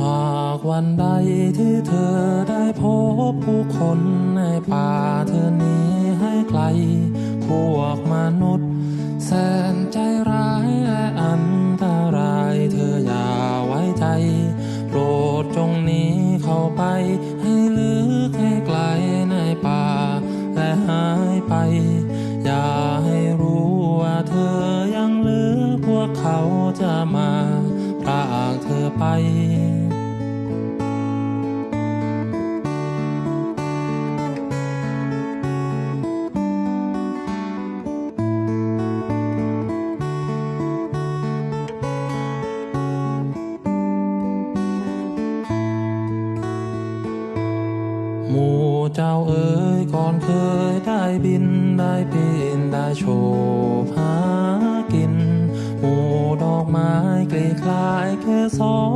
หากวันใดที่เธอได้พบผู้คนในป่าเธอหนีให้ไกล พวกมนุษย์ แสนใจร้ายและอันตรายเธออย่าไว้ใจ โปรดจงหนีเข้าไป ให้ลึกให้ไกลในป่า และหายไป อย่าให้รู้ว่าเธอยังเหลือพวกเขาจะมาพรากเธอไป หมู่เจ้าเอ๋ยก่อนเคยได้บินได้ปีนได้โชบหากิน หมู่ดอกไม้กลีคลายแค่สอง